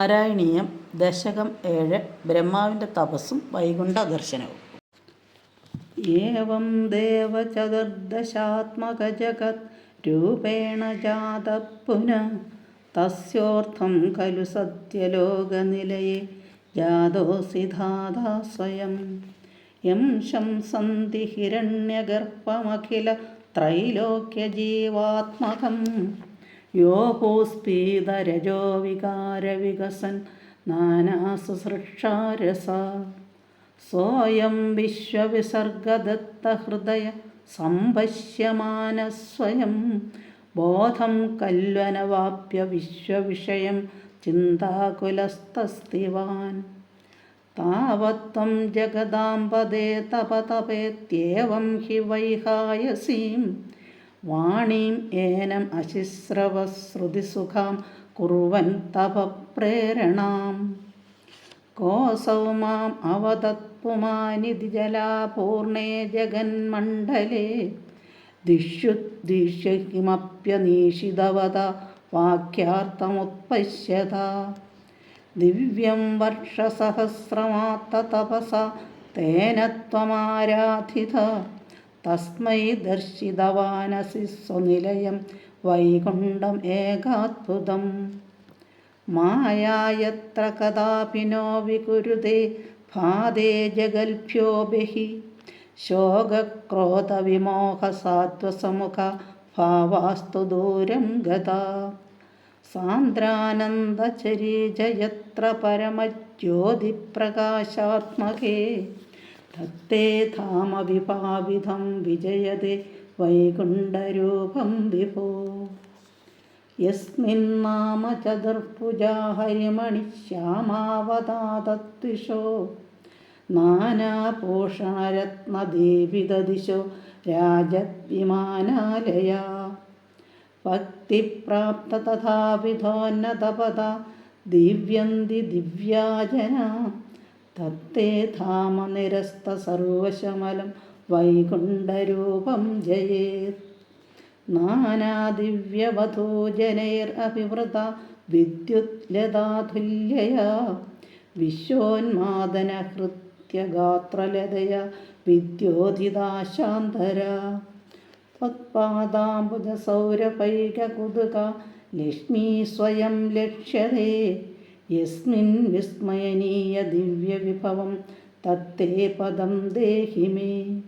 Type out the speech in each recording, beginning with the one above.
നാരായണീയം ദശകം ഏഴ് ബ്രഹ്മാവിന്റെ തപസ്സും വൈകുണ്ഠ ദർശനവും. ഏവം ദേവചതുർദശാത്മകജഗത് രൂപേണ ജാത പുനഃ തസ്യോർത്ഥം ഖലു സത്യലോകനിലയെ ജാതോസി ധാതാ സ്വയം. യം ശംസന്തി ഹിരണ്യഗർഭമഖില ത്രൈലോക്യജീവാത്മകം. യോഹോസ്പീതരജോ വികാരവികസൻ നാനാസുസൃക്ഷാരസ സോയം വിശ്വവിസർഗദത്തഹൃദയ സംപശ്യമാനസ്വയം ബോധം കല്വനവാപ്യ വിശ്വവിഷയം ചിന്താകുലസ്തസ്തിവാൻ. താവത്വം ജഗദാംബദേ തപതപേത്യേവം ഹി വൈഹായസീം. വാണീം ഏനം അശിശ്രവശ്രുതിസുഖാം കുറുവൻ തപപ്രേരണാം കോസൗ മാം അവതത്പുമാനിധി ജലാപൂർണേ ജഗന്മണ്ഡലേ. ദിഷ്യുദ്ദിശ്യ കിമപ്യനീഷിതവത വാക്യാർത്ഥമുത്പശ്യത. ദിവ്യം വർഷസഹസ്രമാത്തതപസ തേന ത്വമാരാധിത തസ്മൈ ദർശിതവാനസി സ്വനിലയം വൈകുണ്ഠം ഏകാത്ഭുതം. മായായത്ര കഥാപി നോ വികുരുതേ ഭാതേ ജഗൽഭ്യോ ബഹി. ശോകക്രോധവിമോഹസാത്വസമുഖ ഭാവാസ്തു ദൂരം ഗതാ. സാന്ദ്രാനന്ദചരീജയത്ര പരമജ്യോതിപ്രകാശാത്മകേ. തത്തേ ധാമവിഭാവിധം വിജയതേ വൈകുണ്ഠരൂപം വിഭോ. യസ്മിന്നാമ ചതുർഭുജാ ഹരിമണിശ്യാമാവതാതത്വിഷോ നാനാഭൂഷണരത്നദേവിതദിശോ രാജവിമാനാലയ ഭക്തിപ്രാപ്ത തഥാവിധോന്നതപദ ദിവ്യന്തി ദിവ്യാജന. തത്തേ ധാമ നിരസ്ത സർവശമലം വൈകുണ്ഠരൂപം ജയേത്. നാനാദിവ്യവധൂ ജനൈരഭിവൃത വിദ്യുത്ലതാതുല്യയാ വിശ്വോന്മാദനഹൃത്യഗാത്രലതയ വിദ്യോധിതാശാന്തരാ त्वत्पादाम्बुजसौरपैककुदुका लक्ष्मी സ്വയം ലക്ഷ്യതേ. യസ്മിൻ വിസ്മയനീയ ദിവ്യവിഭവം തത്തേ പദം ദേഹി മേ.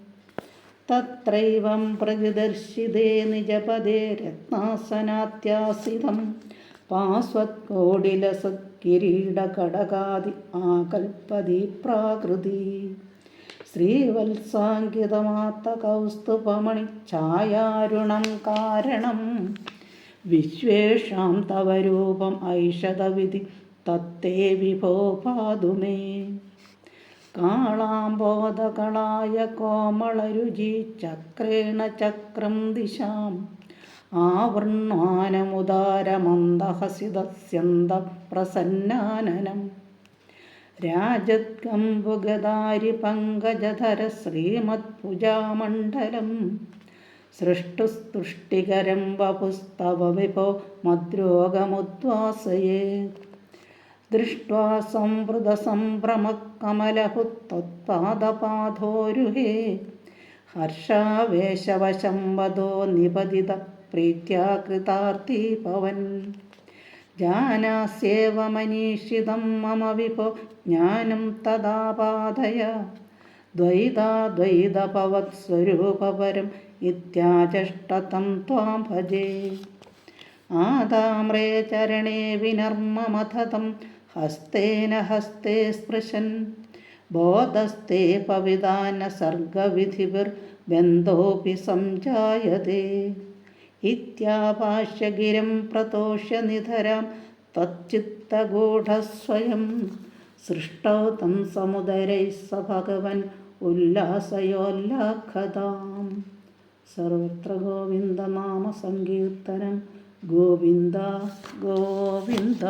തത്രൈവം പ്രതിദർശിതേ നിജപദേ രത്നാസനാത്യാസിതം. പാസ്വത്കോടിലസത്കിരീടകടകാതി ആകൽപ്പതി പ്രാകൃതി ഛായാരുണം കാരണം. വിശ്വേഷാം തവ രൂപം ഐഷതവിധി തത്തേ വിഭോ പാതുമേ. കാളാംബോധകളായ കോമളരുചി ചക്രേണ ചക്രം ദിശാം. ആവൃണ്ണാനമുദാരമന്ദഹസിതസ്യന്തപ്രസന്നാനനം രാജത്കമ്പുഗദാരി പങ്കജധര ശ്രീമത്പുജാമണ്ഡലം സൃഷ്ടുസ്തുഷ്ടികരം വപുസ്തവ വിഭോ മദ്രോഗമുദ്വാസയേ. ദൃഷ്ട്വാ സംവൃതസംഭ്രമകമലഹുത്പാദപാധോരുഹേ ഹർഷാവേശവശം വധോ നിപതിത പ്രീത്യാകൃതാർത്തി പവൻ ജാനാസ്യേവ മനീഷിതം മമ വിഭോ ജ്ഞാനം തദാപാദയ ദ്വൈതാദ്വൈതപവത്സ്വരൂപപരം ഇത്യാചഷ്ടതം ത്വാം ഭജേ. ആദാമ്രേ ചരണേ വിനർമ്മമഥതം ഹസ്തേന ഹസ്തേ സ്പൃശൻ ബോധസ്തേ പവിതാന സർഗവിധിവിർ ബന്ധോപി സംജായതേ ഇത്യാഭാഷ്യഗിരം പ്രതോഷ്യ നിധരാം തച്ചിത്തഗൂഢസ്വയം സൃഷ്ടൗ തം സമുദരൈ സ ഭഗവൻ ഉല്ലാസയോല്ലാഖതാം സർവത്ര ഗോവിന്ദനാമ സങ്കീർത്തനം ഗോവിന്ദ ഗോവിന്ദ